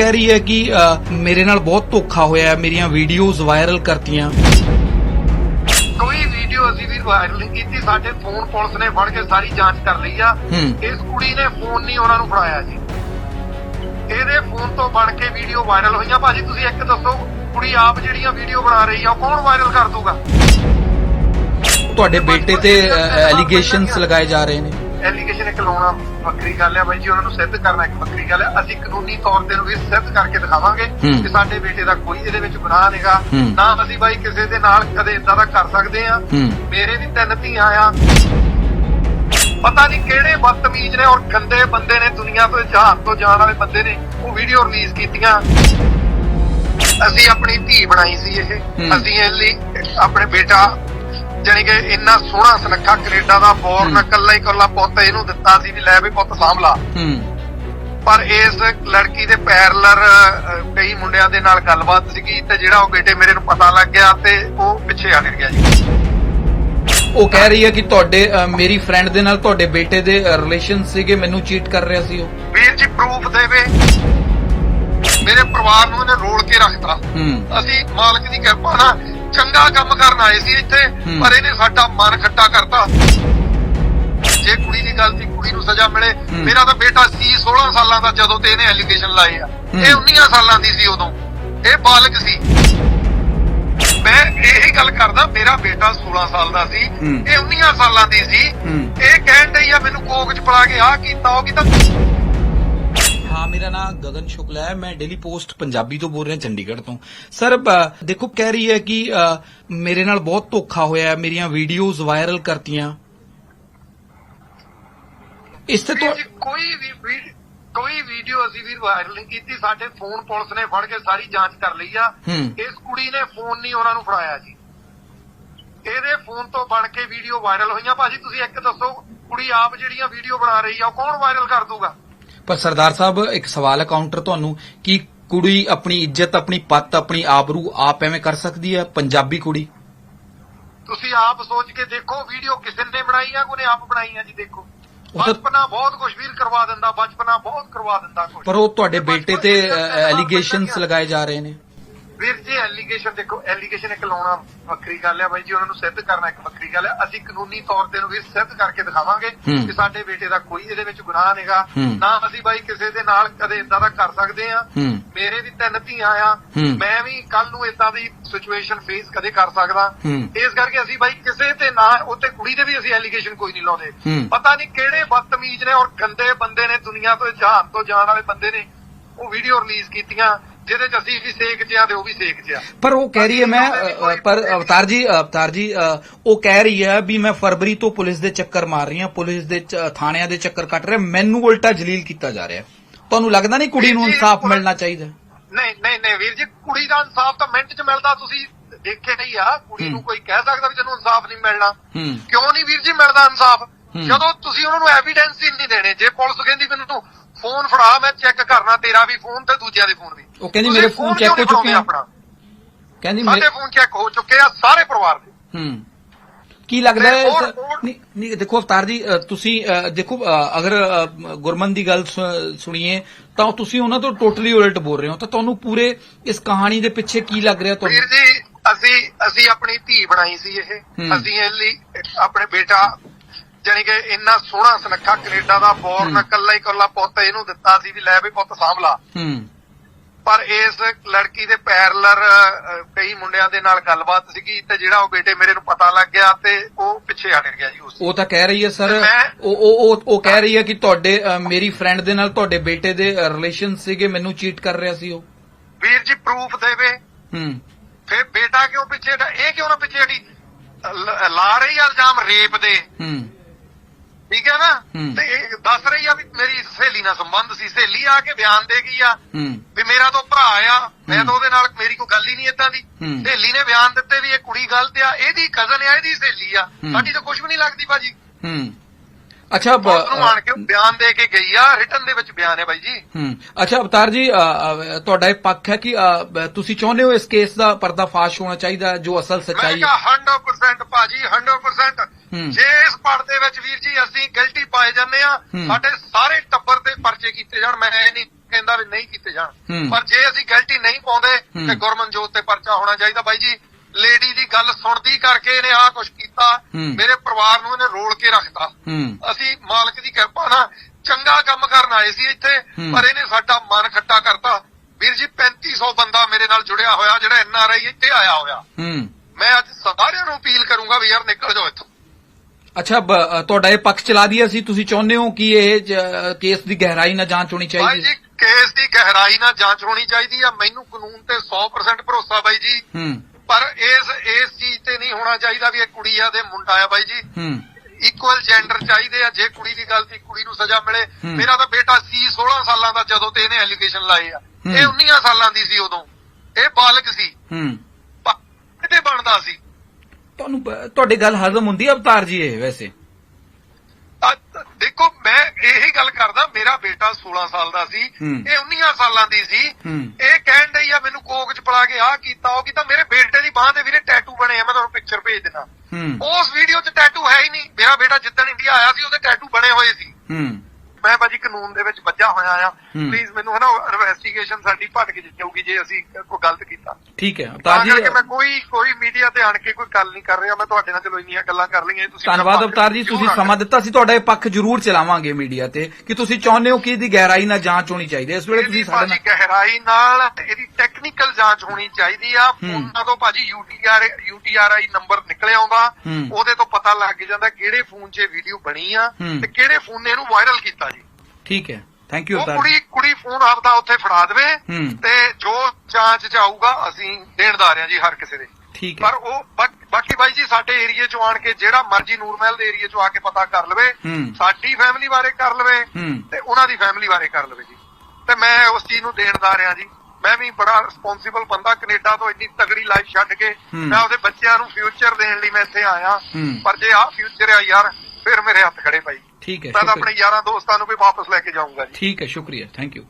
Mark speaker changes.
Speaker 1: ਕਹਿ ਰਹੀ ਹੈ ਕਿ ਮੇਰੇ ਨਾਲ ਬਹੁਤ ਧੋਖਾ ਹੋਇਆ ਮੇਰੀਆਂ ਵੀਡੀਓਜ਼ ਵਾਇਰਲ ਕਰਤੀਆਂ।
Speaker 2: ਕੋਈ ਵੀਡੀਓ ਅਸੀਂ ਵੀ ਵਾਇਰਲ ਨਹੀਂ ਕੀਤੀ ਸਾਡੇ ਫੋਨ ਪੁਲਿਸ ਨੇ ਫੜ ਕੇ ਸਾਰੀ ਜਾਂਚ ਕਰ ਲਈ ਆ। ਇਸ ਕੁੜੀ ਨੇ ਫੋਨ ਨਹੀਂ ਉਹਨਾਂ ਨੂੰ ਫੜਾਇਆ ਜੀ। ਇਹਦੇ ਫੋਨ ਤੋਂ ਬਣ ਕੇ ਵੀਡੀਓ ਵਾਇਰਲ ਹੋਈਆਂ। ਭਾਜੀ ਤੁਸੀਂ ਇੱਕ ਦੱਸੋ ਕੁੜੀ ਆਪ ਜਿਹੜੀਆਂ ਵੀਡੀਓ ਬਣਾ ਰਹੀ ਆ ਉਹ ਕੌਣ ਵਾਇਰਲ ਕਰ ਦੂਗਾ?
Speaker 1: ਤੁਹਾਡੇ ਬੇਟੇ ਤੇ ਐਲੀਗੇਸ਼ਨਸ ਲਗਾਏ ਜਾ ਰਹੇ ਨੇ।
Speaker 2: ਐਲੀਗੇਸ਼ਨ ਇੱਕ ਲਾਉਣਾ। ਵੱਖਰੀ ਗੱਲ ਹੈ ਬਾਈ ਜੀ ਉਹਨਾਂ ਨੂੰ ਸਿੱਧ ਕਰਨਾ ਇੱਕ ਵੱਖਰੀ ਗੱਲ ਹੈ ਅਸੀਂ ਕਾਨੂੰਨੀ ਤੌਰ ਤੇ ਵੀ ਸਿੱਧ ਕਰਕੇ ਦਿਖਾਵਾਂਗੇ। ਕਿ ਸਾਡੇ ਬੇਟੇ ਦਾ ਕੋਈ ਇਹਦੇ ਵਿੱਚ ਗੁਨਾਹ ਨਹੀਂਗਾ। ਨਾ ਅਸੀਂ ਬਾਈ ਕਿਸੇ ਦੇ ਨਾਲ ਕਦੇ ਇਦਾਂ ਦਾ ਕਰ ਸਕਦੇ ਆ। ਮੇਰੇ ਵੀ ਤਿੰਨ ਧੀਆਂ ਆ। ਪਤਾ ਨਹੀਂ ਕਿਹੜੇ ਬਦਤਮੀਜ਼ ਨੇ ਔਰ ਗੰਦੇ ਬੰਦੇ ਨੇ ਦੁਨੀਆ ਤੋਂ ਜਹਾਨ ਤੋਂ ਜਾਣ ਵਾਲੇ ਬੰਦੇ ਨੇ ਉਹ ਵੀਡੀਓ ਰਿਲੀਜ਼ ਕੀਤੀਆਂ। ਅਸੀਂ ਆਪਣੀ ਧੀ ਬਣਾਈ ਸੀ ਇਹ। ਅਸੀਂ ਇਹ ਲਈ ਆਪਣੇ ਬੇਟਾ ਜਾਣੀ ਕਿ ਇੰਨਾ ਸੋਹਣਾ ਸੁਨੱਖਾ ਕੈਨੇਡਾ ਦਾ ਬੋਰਨ। ਇਕੱਲਾ ਹੀ ਇਕੱਲਾ ਪੁੱਤ ਇਹਨੂੰ ਦਿੱਤਾ ਸੀ ਵੀ ਲੈ ਵੀ ਪੁੱਤ ਸਾਂਭ ਲਾ ਪਰ ਇਸ ਲੜਕੀ ਦੇ ਪੈਰਲਰ ਕਈ ਮੁੰਡਿਆਂ ਦੇ ਨਾਲ ਗੱਲਬਾਤ ਸੀਗੀ ਤੇ ਜਿਹੜਾ ਉਹ ਬੇਟੇ ਮੇਰੇ ਨੂੰ ਪਤਾ ਲੱਗ ਗਿਆ ਤੇ ਉਹ ਪਿੱਛੇ ਹਟ ਗਿਆ ਜੀ।
Speaker 1: ਉਹ ਕਹਿ ਰਹੀ ਹੈ ਕਿ ਤੁਹਾਡੇ ਮੇਰੀ ਫਰੈਂਡ ਦੇ ਨਾਲ ਤੁਹਾਡੇ ਬੇਟੇ ਦੇ ਰਿਲੇਸ਼ਨ ਸੀਗੇ ਮੈਨੂੰ ਚੀਟ ਕਰ ਰਿਹਾ ਸੀ ਉਹ।
Speaker 2: ਵੀਰ ਜੀ ਪ੍ਰੂਫ ਦੇਵੇ ਮੇਰੇ ਪਰਿਵਾਰ ਨੂੰ ਇਹਨੇ ਰੋਲ ਕੇ ਰੱਖਤਾ। ਅਸੀਂ ਮਾਲਕ ਦੀ ਕਿਰਪਾ ਨਾਲ ਚੰਗਾ ਕੰਮ ਕਰਨ ਆਏ ਸੀ ਇੱਥੇ। ਪਰ ਇਹਨੇ ਸਾਡਾ ਮਨ ਖੱਟਾ ਕਰਤਾ ਜੇ ਕੁੜੀ ਦੀ ਗਲਤੀ ਕੁੜੀ ਨੂੰ ਸਜ਼ਾ ਮਿਲੇ। ਮੇਰਾ ਤਾਂ ਬੇਟਾ ਸੀ 16 ਸਾਲਾਂ ਦਾ ਜਦੋਂ ਤੇ ਇਹਨੇ ਐਲੀਗੇਸ਼ਨ ਲਾਏ ਆ। ਇਹ 19 ਸਾਲਾਂ ਦੀ ਸੀ ਉਦੋਂ ਇਹ ਬਾਲਗ ਸੀ ਮੈਂ ਇਹੀ ਗੱਲ ਕਰਦਾ ਮੇਰਾ ਬੇਟਾ 16 ਸਾਲ ਦਾ ਸੀ। ਇਹ 19 ਸਾਲਾਂ ਦੀ ਸੀ। ਇਹ ਕਹਿਣ ਡਈ ਆ ਮੈਨੂੰ ਕੋਕ ਚ ਪਲਾ ਕੇ ਆ ਕੀਤਾ ਉਹ ਕੀਤਾ
Speaker 1: ਮੇਰਾ ਨਾਮ ਗਗਨ ਸ਼ੁਕਲਾ ਹੈ। ਮੈਂ ਡੇਲੀ ਪੋਸਟ ਪੰਜਾਬੀ ਤੋਂ ਬੋਲ ਰਿਹਾ ਚੰਡੀਗੜ੍ਹ ਤੋਂ। ਸਰ ਦੇਖੋ ਕਹਿ ਰਹੀ ਹੈ ਕਿ ਮੇਰੇ ਨਾਲ ਬਹੁਤ ਧੋਖਾ ਹੋਇਆ ਮੇਰੀਆਂ ਵੀਡੀਓਜ਼ ਵਾਇਰਲ ਕਰਤੀਆਂ। ਇਸ ਤੇ ਤੋਂ
Speaker 2: ਕੋਈ ਵੀ ਕੋਈ ਵੀਡੀਓ ਅਸੀਂ ਵੀ ਵਾਇਰਲ ਨਹੀਂ ਕੀਤੀ। ਸਾਡੇ ਫੋਨ ਪੁਲਿਸ ਨੇ ਫੜ ਕੇ ਸਾਰੀ ਜਾਂਚ ਕਰ ਲਈ ਆ। ਇਸ ਕੁੜੀ ਨੇ ਫੋਨ ਨਹੀਂ ਉਹਨਾਂ ਨੂੰ ਫੜਾਇਆ ਜੀ। ਇਹਦੇ ਫੋਨ ਤੋਂ ਬਣ ਕੇ ਵੀਡੀਓ ਵਾਇਰਲ ਹੋਈਆਂ। ਭਾਜੀ ਤੁਸੀਂ ਇੱਕ ਦੱਸੋ ਕੁੜੀ ਆਪ ਜਿਹੜੀਆਂ ਵੀਡੀਓ ਬਣਾ ਰਹੀ ਆ ਉਹ ਕੌਣ ਵਾਇਰਲ ਕਰ ਦੂਗਾ?
Speaker 1: ਪਰ ਸਰਦਾਰ ਸਾਹਿਬ ਇੱਕ ਸਵਾਲ ਹੈ ਕਾਊਂਟਰ ਤੁਹਾਨੂੰ ਕਿ ਕੁੜੀ ਆਪਣੀ ਇੱਜ਼ਤ ਆਪਣੀ ਪੱਤ ਆਪਣੀ ਆਬਰੂ ਆਪ ਐਵੇਂ ਕਰ ਸਕਦੀ ਹੈ ਪੰਜਾਬੀ ਕੁੜੀ?
Speaker 2: ਤੁਸੀਂ ਆਪ ਸੋਚ ਕੇ ਦੇਖੋ ਵੀਡੀਓ ਕਿਸੇ ਨੇ ਬਣਾਈ ਆ ਕੋਨੇ ਆਪ ਬਣਾਈ ਆ ਜੀ ਦੇਖੋ। ਬਚਪਨਾ ਬਹੁਤ ਕੁਝ ਵੀਰ ਕਰਵਾ ਦਿੰਦਾ ਬਚਪਨਾ ਬਹੁਤ ਕਰਵਾ ਦਿੰਦਾ
Speaker 1: ਪਰ ਉਹ ਤੁਹਾਡੇ ਬੇਟੇ ਤੇ ਐਲੀਗੇਸ਼ਨਸ ਲਗਾਏ ਜਾ ਰਹੇ ਨੇ।
Speaker 2: ਵੀਰ ਜੀ ਐਲੀਗੇਸ਼ਨ ਦੇਖੋ ਐਲੀਗੇਸ਼ਨ ਇੱਕ ਲਾਉਣਾ ਵੱਖਰੀ ਗੱਲ ਹੈ ਬਾਈ ਜੀ ਉਹਨਾਂ ਨੂੰ ਸਿੱਧ ਕਰਨਾ ਇੱਕ ਵੱਖਰੀ ਗੱਲ ਹੈ ਅਸੀਂ ਕਾਨੂੰਨੀ ਤੌਰ ਤੇ ਨੂੰ ਵੀ ਸਿੱਧ ਕਰਕੇ ਦਿਖਾਵਾਂਗੇ। ਕਿ ਸਾਡੇ ਬੇਟੇ ਦਾ ਕੋਈ ਇਹਦੇ ਵਿੱਚ ਗੁਨਾਹ ਨਹੀਂਗਾ। ਨਾ ਅਸੀਂ ਬਾਈ ਕਿਸੇ ਦੇ ਨਾਲ ਕਦੇ ਇਦਾਂ ਦਾ ਕਰ ਸਕਦੇ ਆ ਮੇਰੇ ਵੀ ਤਿੰਨ ਧੀਆਂ ਆ। ਮੈਂ ਵੀ ਕੱਲ ਨੂੰ ਇਦਾਂ ਦੀ ਸਿਚੁਏਸ਼ਨ ਫੇਸ ਕਦੇ ਕਰ ਸਕਦਾ। ਇਸ ਕਰਕੇ ਅਸੀਂ ਬਾਈ ਕਿਸੇ ਤੇ ਨਾ ਉੱਤੇ ਕੁੜੀ ਤੇ ਵੀ ਅਸੀਂ ਐਲੀਗੇਸ਼ਨ ਕੋਈ ਨਹੀਂ ਲਾਉਂਦੇ। ਪਤਾ ਨਹੀਂ ਕਿਹੜੇ ਬਦਤਮੀਜ਼ ਨੇ ਔਰ ਗੰਦੇ ਬੰਦੇ ਨੇ ਦੁਨੀਆ ਤੋਂ ਜਹਾਨ ਤੋਂ ਜਾਣ ਵਾਲੇ ਬੰਦੇ ਨੇ ਉਹ ਵੀਡੀਓ ਰਿਲੀਜ਼ ਕੀਤੀਆਂ ਜਿਹਦੇ ਚ ਅਸੀਂ ਵੀ ਸੇਕ ਚ ਆ ਤੇ ਉਹ ਵੀ ਸੇਕ ਚ ਆ।
Speaker 1: ਪਰ ਉਹ ਕਹਿ ਰਹੀ ਹੈ ਮੈਂ ਅ, ਪਰ ਅਵਤਾਰ ਜੀ ਅਵਤਾਰ ਜੀ ਅ, ਉਹ ਕਹਿ ਰਹੀ ਹੈ ਵੀ ਮੈਂ ਫਰਵਰੀ ਤੋਂ ਪੁਲਿਸ ਦੇ ਚੱਕਰ ਮਾਰ ਰਹੀ ਹਾਂ ਪੁਲਿਸ ਦੇ ਚ- ਥਾਣਿਆਂ ਦੇ ਚੱਕਰ ਕੱਟ ਰਿਹਾ ਮੈਨੂੰ ਉਲਟਾ ਜਲੀਲ ਕੀਤਾ ਜਾ ਰਿਹਾ। ਤੁਹਾਨੂੰ ਲੱਗਦਾ ਨਹੀਂ ਕੁੜੀ ਨੂੰ ਇਨਸਾਫ ਮਿਲਣਾ ਚਾਹੀਦਾ?
Speaker 2: ਨਹੀਂ ਨਹੀਂ ਨਹੀਂ ਵੀਰ ਜੀ ਕੁੜੀ ਦਾ ਇਨਸਾਫ ਤਾਂ ਮਿੰਟ ਚ ਮਿਲਦਾ ਤੁਸੀਂ ਦੇਖਿਆ ਹੀ ਆ ਕੁੜੀ
Speaker 1: ਹੂੰ।
Speaker 2: ਨੂੰ ਕੋਈ ਕਹਿ ਸਕਦਾ ਵੀ ਤੈਨੂੰ ਇਨਸਾਫ ਨਹੀਂ ਮਿਲਣਾ।
Speaker 1: ਹੂੰ।
Speaker 2: ਕਿਉਂ ਨਹੀਂ ਵੀਰ ਜੀ ਮਿਲਦਾ ਇਨਸਾਫ?
Speaker 1: ਹੂੰ।
Speaker 2: ਜਦੋਂ ਤੁਸੀਂ ਉਹਨਾਂ ਨੂੰ ਐਵੀਡੈਂਸ ਹੀ ਨਹੀਂ ਦੇਣੇ ਜੇ ਪੁਲਿਸ ਕਹਿੰਦੀ ਮੈਨੂੰ ਫੋਨ ਫੜਾ ਮੈਂ ਚੈੱਕ ਕਰਨਾ ਤੇਰਾ ਵੀ ਫੋਨ ਤੇ ਦੂਜਿਆਂ ਦੇ ਫੋਨ ਵੀ।
Speaker 1: ਉਹ ਕਹਿੰਦੀ ਮੇਰੇ ਫੋਨ ਚੈੱਕ ਹੋ ਚੁੱਕੇ ਆ?
Speaker 2: ਆਪਣਾ?
Speaker 1: ਕਹਿੰਦੀ ਮੇਰੇ
Speaker 2: ਫੋਨ ਚੈੱਕ ਹੋ ਚੁੱਕੇ ਆ ਸਾਰੇ ਪਰਿਵਾਰ ਦੇ।
Speaker 1: ਹੂੰ। ਕੀ ਲੱਗਦਾ ਹੈ ਨਹੀਂ ਦੇਖੋ ਅਵਤਾਰ ਜੀ ਤੁਸੀਂ ਦੇਖੋ ਅਗਰ ਗੁਰਮਨ ਦੀ ਗੱਲ ਸੁਣੀਏ ਤਾਂ ਤੁਸੀਂ ਉਹਨਾਂ ਤੋਂ ਟੋਟਲੀ ਉਲਟ ਬੋਲ ਰਹੇ ਹੋ। ਤਾਂ ਤੁਹਾਨੂੰ ਪੂਰੇ ਇਸ ਕਹਾਣੀ ਦੇ ਪਿੱਛੇ ਕੀ ਲੱਗ ਰਿਹਾ
Speaker 2: ਵੀਰ
Speaker 1: ਤੁਹਾਨੂੰ
Speaker 2: ਜੀ ਅਸੀਂ ਅਸੀਂ ਆਪਣੀ ਧੀ ਬਣਾਈ ਸੀ ਇਹ। ਅਸੀਂ ਇਹ ਲਈ ਆਪਣੇ ਬੇਟਾ ਜਾਣੀ ਕਿ ਇੰਨਾ ਸੋਹਣਾ ਸੁਨੱਖਾ ਕੈਨੇਡਾ ਦਾ ਬੋਰਨ। ਇਕੱਲਾ ਹੀ ਇਕੱਲਾ ਪੁੱਤ ਇਹਨੂੰ ਦਿੱਤਾ ਸੀ ਵੀ ਲੈ ਵੀ ਪੁੱਤ ਸਾਂਭ ਲਾ
Speaker 1: ਹੂੰ।
Speaker 2: ਪਰ ਇਸ ਲੜਕੀ ਦੇ ਪੈਰਲਰ ਕਈ ਮੁੰਡਿਆਂ ਦੇ ਨਾਲ ਗੱਲਬਾਤ ਸੀਗੀ ਤੇ ਜਿਹੜਾ ਉਹ ਬੇਟੇ ਮੇਰੇ ਨੂੰ ਪਤਾ ਲੱਗ ਗਿਆ ਤੇ ਉਹ ਪਿੱਛੇ ਹਟ ਗਿਆ ਜੀ ਉਸ
Speaker 1: ਉਹ ਤਾਂ ਕਹਿ ਰਹੀ ਹੈ ਸਰ। ਉਹ ਉਹ ਉਹ- ਕਹਿ ਰਹੀ ਹੈ ਕਿ ਤੁਹਾਡੇ ਮੇਰੀ ਫਰੈਂਡ ਦੇ ਨਾਲ ਤੁਹਾਡੇ ਬੇਟੇ ਦੇ ਰਿਲੇਸ਼ਨ ਸੀਗੇ ਮੈਨੂੰ ਚੀਟ ਕਰ ਰਿਹਾ ਸੀ ਉਹ।
Speaker 2: ਵੀਰ ਜੀ ਪ੍ਰੂਫ ਦੇਵੇ।
Speaker 1: ਹੂੰ।
Speaker 2: ਫਿਰ ਬੇਟਾ ਕਿਉਂ ਪਿੱਛੇ ਇਹ ਕਿਉਂ ਨਾ ਪਿੱਛੇ ਹਟੀ? ਲ- ਰਹੀ ਇਲਜ਼ਾਮ ਰੇਪ ਦੇ।
Speaker 1: ਹੂੰ।
Speaker 2: ਠੀਕ ਹੈ ਨਾ?
Speaker 1: ਹੂੰ।
Speaker 2: ਤੇ ਇਹ ਦੱਸ ਰਹੀ ਆ ਵੀ ਮੇਰੀ ਸਹੇਲੀ ਨਾਲ ਸੰਬੰਧ ਸੀ। ਸਹੇਲੀ ਆ ਕੇ ਬਿਆਨ ਦੇ ਗਈ ਆ।
Speaker 1: ਹੂੰ।
Speaker 2: ਵੀ ਮੇਰਾ ਤਾਂ ਭਰਾ ਆ। ਮੈਂ
Speaker 1: ਹੂੰ।
Speaker 2: ਤਾਂ ਉਹਦੇ ਨਾਲ ਮੇਰੀ ਕੋਈ ਗੱਲ ਹੀ ਨਹੀਂ ਏਦਾਂ ਦੀ।
Speaker 1: ਹੂੰ।
Speaker 2: ਸਹੇਲੀ ਨੇ ਬਿਆਨ ਦਿੱਤੇ ਵੀ ਇਹ ਕੁੜੀ ਗਲਤ ਆ। ਇਹਦੀ ਕਜ਼ਨ ਆ ਇਹਦੀ ਸਹੇਲੀ ਆ।
Speaker 1: ਹੂੰ।
Speaker 2: ਸਾਡੀ ਤਾਂ ਕੁਝ ਵੀ ਨਹੀਂ ਲੱਗਦੀ ਭਾਜੀ।
Speaker 1: ਹੂੰ। ਅੱਛਾ ਬ-
Speaker 2: ਉਸ ਨੂੰ ਆਣ ਕੇ ਬਿਆਨ ਦੇ ਕੇ ਗਈ ਆ। ਰਿਟਰਨ ਦੇ ਵਿੱਚ ਬਿਆਨ ਹੈ ਬਾਈ ਜੀ।
Speaker 1: ਹੂੰ। ਅੱਛਾ ਅਵਤਾਰ ਜੀ ਤੁਹਾਡਾ ਇਹ ਪੱਖ ਹੈ ਕਿ ਤੁਸੀਂ ਚਾਹੁੰਦੇ ਹੋ ਇਸ ਕੇਸ ਦਾ ਪਰਦਾਫਾਸ਼ ਹੋਣਾ ਚਾਹੀਦਾ ਜੋ ਅਸਲ ਸੱਚਾਈ
Speaker 2: ਕਿਹਾ 100% ਭਾਜੀ 100%
Speaker 1: ਹੂੰ।
Speaker 2: ਜੇ ਇਸ ਪਰਦੇ ਵਿੱਚ ਵੀਰ ਜੀ ਅਸੀਂ ਗਲਤੀ ਪਾਏ ਜਾਂਦੇ ਆ। ਸਾਡੇ ਸਾਰੇ ਟੱਬਰ ਤੇ ਪਰਚੇ ਕੀਤੇ ਜਾਣ ਮੈਂ ਇਹ ਨਹੀਂ ਕਹਿੰਦਾ ਵੀ ਨਹੀਂ ਕੀਤੇ। ਜਾਣ ਪਰ ਜੇ ਅਸੀਂ ਗਲਤੀ ਨਹੀਂ ਪਾਉਂਦੇ। ਤੇ ਗੁਰਮਨਜੋਤ ਤੇ ਪਰਚਾ ਹੋਣਾ ਚਾਹੀਦਾ ਬਾਈ ਜੀ ਲੇਡੀ ਦੀ ਗੱਲ ਸੁਣਦੀ ਕਰਕੇ ਇਹਨੇ ਆਹ ਕੁਝ ਕੀਤਾ। ਮੇਰੇ ਪਰਿਵਾਰ ਨੂੰ ਇਹਨੇ ਰੋਲ ਕੇ ਰੱਖਤਾ
Speaker 1: ਹੂੰ
Speaker 2: ਅਸੀਂ ਮਾਲਕ ਦੀ ਕਿਰਪਾ ਨਾਲ ਚੰਗਾ ਕੰਮ ਕਰਨ ਆਏ ਸੀ ਇੱਥੇ। ਪਰ ਇਹਨੇ ਸਾਡਾ ਮਨ ਖੱਟਾ ਕਰਤਾ ਵੀਰ ਜੀ 3500 ਬੰਦਾ ਮੇਰੇ ਨਾਲ ਜੁੜਿਆ ਹੋਇਆ ਜਿਹੜਾ ਐਨ ਆਰ ਆਈ ਇੱਥੇ ਆਇਆ ਹੋਇਆ ਮੈਂ ਅੱਜ ਸਾਰਿਆਂ ਨੂੰ ਅਪੀਲ ਕਰੂੰਗਾ ਵੀ ਯਾਰ ਨਿਕਲ ਜਾਓ ਇੱਥੋਂ
Speaker 1: ਅੱਛਾ ਤੁਹਾਡਾ ਇਹ ਪੱਖ ਚਲਾ ਦਿਆ ਸੀ ਤੁਸੀਂ ਚਾਹੁੰਦੇ ਹੋ ਕਿ ਇਹ ਕੇਸ ਦੀ ਗਹਿਰਾਈ ਨਾਲ ਜਾਂਚ ਹੋਣੀ
Speaker 2: ਬਾਈ
Speaker 1: ਚਾਹੀਦੀ
Speaker 2: ਜੀ ਕੇਸ ਦੀ ਗਹਿਰਾਈ ਨਾਲ ਜਾਂਚ ਹੋਣੀ ਚਾਹੀਦੀ ਆ ਮੈਨੂੰ ਕਾਨੂੰਨ ਤੇ 100% ਭਰੋਸਾ ਬਾਈ ਜੀ। ਪਰ ਇਸ ਇਸ ਚੀਜ਼ ਤੇ ਨਹੀਂ ਹੋਣਾ ਚਾਹੀਦਾ ਵੀ ਇਹ ਕੁੜੀ ਆ ਤੇ ਮੁੰਡਾ ਆ ਬਾਈ ਜੀ। ਇਕੁਅਲ ਜੈਂਡਰ ਚਾਹੀਦੇ ਆ ਜੇ ਕੁੜੀ ਦੀ ਗਲਤੀ ਕੁੜੀ ਨੂੰ ਸਜ਼ਾ ਮਿਲੇ। ਮੇਰਾ ਤਾਂ ਬੇਟਾ ਸੀ 16 ਸਾਲਾਂ ਦਾ ਜਦੋਂ ਤੇ ਇਹਨੇ ਐਲੀਗੇਸ਼ਨ ਲਾਏ ਆ। ਇਹ 19 ਸਾਲਾਂ ਦੀ ਸੀ ਉਦੋਂ। ਇਹ ਬਾਲਕ ਸੀ।
Speaker 1: ਹੂੰ।
Speaker 2: ਤੇ ਬਣਦਾ ਸੀ।
Speaker 1: ਤੁਹਾਨੂੰ ਤੁਹਾਡੀ ਗੱਲ ਹਜ਼ਮ ਹੁੰਦੀ ਹੈ ਅਵਤਾਰ ਜੀ ਇਹ ਵੈਸੇ?
Speaker 2: ਦੇਖੋ ਮੈਂ ਇਹੀ ਗੱਲ ਕਰਦਾ ਮੇਰਾ ਬੇਟਾ 16 ਸਾਲ ਦਾ ਸੀ। ਇਹ 19 ਸਾਲਾਂ ਦੀ ਸੀ। ਇਹ ਕਹਿਣ ਡਈ ਆ ਮੈਨੂੰ ਕੋਕ ਚ ਪਲਾ ਕੇ ਆਹ ਕੀਤਾ ਉਹ ਕੀਤਾ ਮੇਰੇ ਬੇਟੇ ਦੀ ਬਾਹ ਤੇ ਵੀਰੇ ਟੈਟੂ ਬਣੇ ਆ ਮੈਂ ਤੁਹਾਨੂੰ ਪਿਕਚਰ ਭੇਜ ਦਿੰਦਾ। ਉਸ ਵੀਡੀਓ 'ਚ ਟੈਟੂ ਹੈ ਹੀ ਨਹੀਂ। ਮੇਰਾ ਬੇਟਾ ਜਿੱਦਣ ਇੰਡੀਆ ਆਇਆ ਸੀ ਉਹਦੇ ਟੈਟੂ ਬਣੇ ਹੋਏ ਸੀ। ਮੈਂ ਭਾਜੀ ਕਾਨੂੰਨ ਦੇ ਵਿੱਚ ਵੱਜਾ ਹੋਇਆ ਆ। ਪਲੀਜ਼ ਮੈਨੂੰ ਹਨਾ ਇਨਵੈਸਟੀਗੇਸ਼ਨ ਸਾਡੀ ਭਟਕ ਜਾਊਗੀ ਜੇ ਅਸੀਂ ਕੋਈ ਗਲਤ ਕੀਤਾ
Speaker 1: ਠੀਕ ਹੈ
Speaker 2: ਤਾਂ
Speaker 1: ਜੀ
Speaker 2: ਮੈਂ ਕੋਈ ਕੋਈ ਮੀਡੀਆ ਤੇ ਆਣ ਕੇ ਕੋਈ ਗੱਲ ਨਹੀਂ ਕਰ ਰਿਹਾ ਮੈਂ ਤੁਹਾਡੇ ਨਾਲ ਚਲੋ ਇੰਨੀਆਂ ਗੱਲਾਂ ਕਰ ਲਈਆਂ ਤੁਸੀਂ
Speaker 1: ਧੰਨਵਾਦ ਅਵਤਾਰ ਜੀ ਤੁਸੀਂ। ਸਮਾਂ ਦਿੱਤਾ ਸੀ ਤੁਹਾਡਾ ਇਹ ਪੱਖ ਜ਼ਰੂਰ ਚਲਾਵਾਂਗੇ ਮੀਡੀਆ ਤੇ ਕਿ ਤੁਸੀਂ ਚਾਹੁੰਦੇ ਹੋ ਕਿ ਇਹਦੀ ਗਹਿਰਾਈ ਨਾਲ ਜਾਂਚ ਹੋਣੀ ਚਾਹੀਦੀ ਹੈ ਇਸ ਵੇਲੇ ਤੁਸੀਂ ਸਾਡੇ ਨਾਲ
Speaker 2: ਗਹਿਰਾਈ ਨਾਲ ਇਹਦੀ ਟੈਕਨੀਕਲ ਜਾਂਚ ਹੋਣੀ ਚਾਹੀਦੀ ਆ। ਫੋਨਾਂ ਤੋਂ ਭਾਜੀ ਯੂਟੀਆਰ ਯੂਟੀਆਰਆਈ ਨੰਬਰ ਨਿਕਲ ਆਉਂਦਾ। ਉਹਦੇ ਤੋਂ ਪਤਾ ਲੱਗ ਜਾਂਦਾ ਕਿਹੜੇ ਫੋਨ 'ਚ ਵੀਡੀਓ ਬਣੀ ਆ। ਤੇ ਕਿਹੜੇ ਫੋਨ ਨੇ ਇਹਨੂੰ ਵਾਇਰਲ ਕੀਤਾ ਜੀ
Speaker 1: ਠੀਕ ਹੈ ਥੈਂਕ ਯੂ
Speaker 2: ਉਹ ਕੁੜੀ ਕੁੜੀ ਫੋਨ ਆਪਦਾ ਉੱਥੇ ਫੜਾ ਦੇਵੇ। ਤੇ ਜੋ ਜਾਂਚ ਚ ਆਊਗਾ ਅਸੀਂ ਦੇਣਦਾਰ ਆ ਜੀ ਹਰ ਕਿਸੇ ਦੇ
Speaker 1: ਠੀਕ ਹੈ
Speaker 2: ਪਰ ਉਹ ਬਾਕ- ਬਾਈ ਜੀ ਸਾਡੇ ਏਰੀਏ ਚੋਂ ਆਣ ਕੇ ਜਿਹੜਾ ਮਰਜ਼ੀ ਨੂਰਮਹਿਲ ਦੇ ਏਰੀਏ ਚੋਂ ਆ ਕੇ ਪਤਾ ਕਰ ਲਵੇ। ਸਾਡੀ ਫੈਮਿਲੀ ਬਾਰੇ ਕਰ ਲਵੇ। ਤੇ ਉਹਨਾਂ ਦੀ ਫੈਮਿਲੀ ਬਾਰੇ ਕਰ ਲਵੇ ਜੀ ਤੇ ਮੈਂ ਉਸ ਚੀਜ਼ ਨੂੰ ਦੇਣਦਾਰ ਆ ਜੀ ਮੈਂ ਵੀ ਬੜਾ ਰਿਸਪੌਂਸਿਬਲ ਬੰਦਾ ਕੈਨੇਡਾ ਤੋਂ ਇੰਨੀ ਤਗੜੀ ਲਾਈਫ ਛੱਡ ਕੇ। ਮੈਂ ਉਹਦੇ ਬੱਚਿਆਂ ਨੂੰ ਫਿਊਚਰ ਦੇਣ ਲਈ ਮੈਂ ਇੱਥੇ ਆਇਆ। ਪਰ ਜੇ ਆਹ ਫਿਊਚਰ ਆ ਯਾਰ ਫਿਰ ਮੇਰੇ ਹੱਥ ਖੜੇ ਭਾਈ
Speaker 1: ਠੀਕ ਹੈ
Speaker 2: ਮੈਂ ਤਾਂ
Speaker 1: ਸ਼ੁਕਰੀਆ।
Speaker 2: ਆਪਣੇ ਯਾਰਾਂ ਦੋਸਤਾਂ ਨੂੰ ਵੀ ਵਾਪਸ ਲੈ ਕੇ ਜਾਊਂਗਾ ਜੀ।
Speaker 1: ਠੀਕ ਹੈ ਸ਼ੁਕਰੀਆ। Thank you